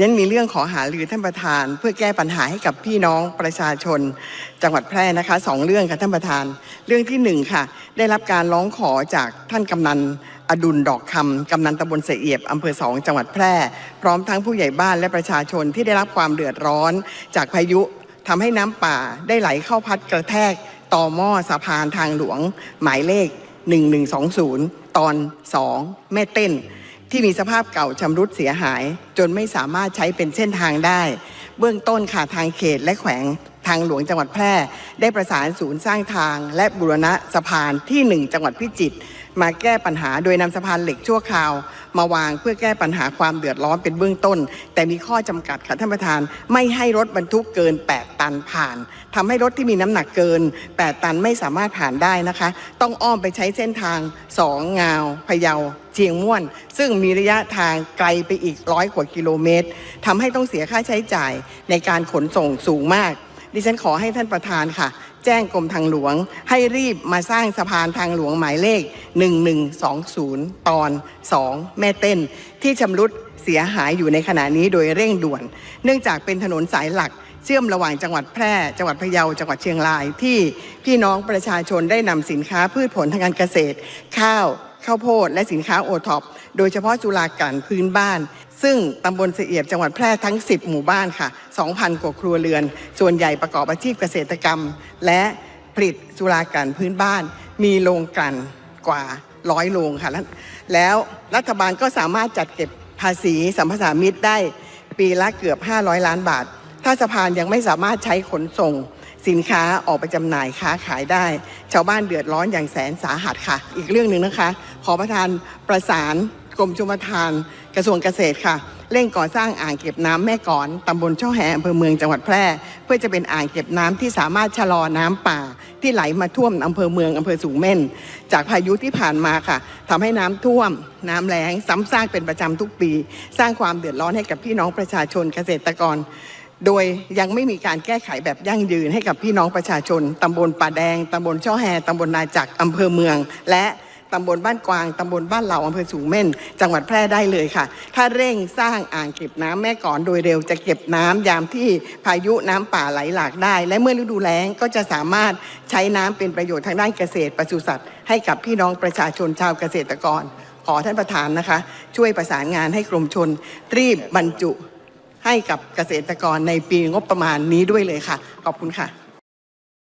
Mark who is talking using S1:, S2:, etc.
S1: ยันมีเรื่องขอหารือท่านประธาน เพื่อแก้ปัญหาให้กับพี่น้องประชาชน จังหวัดแพร่นะคะสองเรื่องค่ะท่านประธาน เรื่องที่หนึ่งค่ะ ได้รับการร้องขอจากท่านกำนันอดุลดอกคำกำนันตำบลเสเอียบอำเภอสองจังหวัดแพร่ พร้อมทั้งผู้ใหญ่บ้านและประชาชนที่ได้รับความเดือดร้อน จากพายุทำให้น้ำป่าได้ไหลเข้าพัดกระแทกต่อหม้อสะพานทางหลวง หมายเลข 1120 ตอน 2 แม่เต้น ที่มีสภาพเก่าชำรุดเสียหาย จนไม่สามารถใช้เป็นเส้นทางได้ เบื้องต้นค่ะทางเขตและแขวง ทางหลวงจังหวัดแพร่ ได้ประสานศูนย์สร้างทาง และบูรณะสะพานที่ 1 จังหวัดพิจิตรมาแก้ปัญหาโดยนำสะพานเหล็กชั่วคราว มาวางเพื่อแก้ปัญหาความเดือดร้อนเป็นเบื้องต้น แต่มีข้อจำกัดค่ะท่านประธาน ไม่ให้รถบรรทุกเกิน 8 ตันผ่านทำให้รถที่มีน้ำหนักเกิน 8 ตันไม่สามารถผ่านได้นะคะ ต้องอ้อมไปใช้เส้นทาง 2 งาวพะเยาเชียงม่วน ซึ่งมีระยะทางไกลไปอีกร้อยกว่ากิโลเมตรทำให้ต้องเสียค่าใช้จ่ายในการขนส่งสูงมาก ดิฉันขอให้ท่านประธานค่ะ แจ้งกรมทางหลวง ให้รีบมาสร้างสะพานทางหลวงหมายเลข 1120 ตอน 2 แม่เต้น ที่ชำรุดเสียหายอยู่ในขณะนี้โดยเร่งด่วน เนื่องจากเป็นถนนสายหลัก เชื่อมระหว่างจังหวัดแพร่ จังหวัดพะเยา จังหวัดเชียงราย ที่พี่น้องประชาชนได้นำสินค้าพืชผลทางการเกษตร ข้าวข้าวโพดและสินค้าโอท็อปโดยเฉพาะจุฬากันพื้นบ้าน ซึ่งตำบลเสียบจังหวัดแพร่ทั้ง 10 หมู่บ้านค่ะ 2,000 กว่าครัวเรือน ส่วนใหญ่ประกอบอาชีพเกษตรกรรม และผลิตจุฬากันพื้นบ้าน มีโรงกลั่นกว่าร้อยโรงค่ะ แล้วแล้วรัฐบาลก็สามารถจัดเก็บภาษีสัมปทามิตรได้ปีละเกือบ 500 ล้านบาท ถ้าสะพานยังไม่สามารถใช้ขนส่ง สินค้าออกไปจำหน่ายค้าขายได้ ชาวบ้านเดือดร้อนอย่างแสนสาหัสค่ะ อีกเรื่องหนึ่งนะคะ ขอประทานประสานกรมชลประทานกระทรวงเกษตรค่ะเร่งก่อสร้างอ่างเก็บน้ำแม่กอนตำบลช่อแหอำเภอเมืองจังหวัดแพร่ เพื่อจะเป็นอ่างเก็บน้ำที่สามารถชะลอน้ำป่า ที่ไหลมาท่วมอำเภอเมืองอำเภอสูงเม่น จากพายุที่ผ่านมาค่ะทำให้น้ำท่วม น้ำแล้งซ้ำซากเป็นประจำทุกปี สร้างความเดือดร้อนให้กับพี่น้องประชาชนเกษตรกร โดยยังไม่มีการแก้ไขแบบยั่งยืนให้กับพี่น้องประชาชน ตำบลป่าแดง ตำบลช่อแฮตำบลนาจักอำเภอเมือง และตำบลบ้านกวาง ตำบลบ้านเหล่าอำเภอสูงเม่น จังหวัดแพร่ได้เลยค่ะ ถ้าเร่งสร้างอ่างเก็บน้ำแม่ก่อนโดยเร็วจะเก็บน้ำยามที่พายุน้ำป่าไหลหลากได้ และเมื่อฤดูแล้งก็จะสามารถใช้น้ำเป็นประโยชน์ทางด้านเกษตรปศุสัตว์ให้กับพี่น้องประชาชนชาวเกษตรกร ขอท่านประธานนะคะ ช่วยประสานงานให้กรมชนรีบบรรจุ ให้กับเกษตรกรในปีงบประมาณนี้ด้วยเลยค่ะ ขอบคุณค่ะ